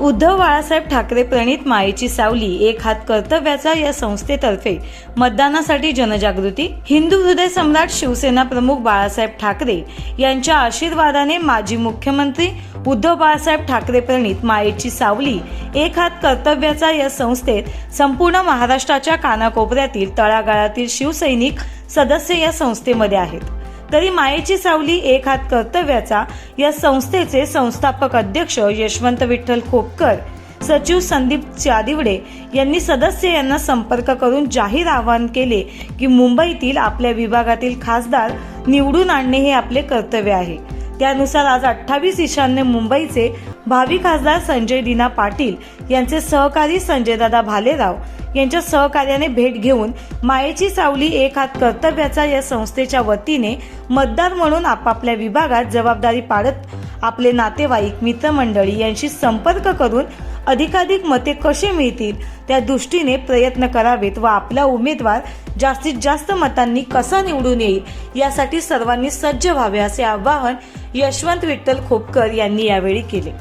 उद्धव बाळासाहेब ठाकरे प्रणित मायेची सावली एक हात कर्तव्याचा या संस्थेतर्फे मतदानासाठी जनजागृती हिंदू हृदय सम्राट शिवसेना प्रमुख बाळासाहेब ठाकरे यांच्या आशीर्वादाने माजी मुख्यमंत्री उद्धव बाळासाहेब ठाकरे प्रणित मायेची सावली एक हात कर्तव्याचा या संस्थेत संपूर्ण महाराष्ट्राच्या कानाकोपऱ्यातील तळागाळातील शिवसैनिक सदस्य या संस्थेमध्ये आहेत. तरी मायेची सावली एक हात कर्तव्याचा या संस्थेचे संस्थापक अध्यक्ष यशवंत विठ्ठल खोपकर सचिव संदीप चादिवडे यांनी सदस्य यांना संपर्क करून जाहीर आवाहन केले की मुंबईतील आपल्या विभागातील खासदार निवडून आणणे हे आपले कर्तव्य आहे. त्यानुसार आज अठ्ठावीस ईशान्य मुंबईचे भावी खासदार संजय दिना पाटील यांचे सहकारी संजयदादा भालेराव यांच्या सहकार्याने भेट घेऊन मायेची सावली एक हात कर्तव्याचा या संस्थेच्या वतीने मतदार म्हणून आपापल्या विभागात जबाबदारी पाडत आपले नातेवाईक मित्रमंडळी यांशी संपर्क करून अधिकाधिक मते कसे मिळतील त्या दृष्टीने प्रयत्न करावेत व आपला उमेदवार जास्तीत जास्त मतांनी कसा निवडून येईल यासाठी सर्वांनी सज्ज व्हावे असे आवाहन यशवंत विठ्ठल खोपकर यांनी यावेळी केले.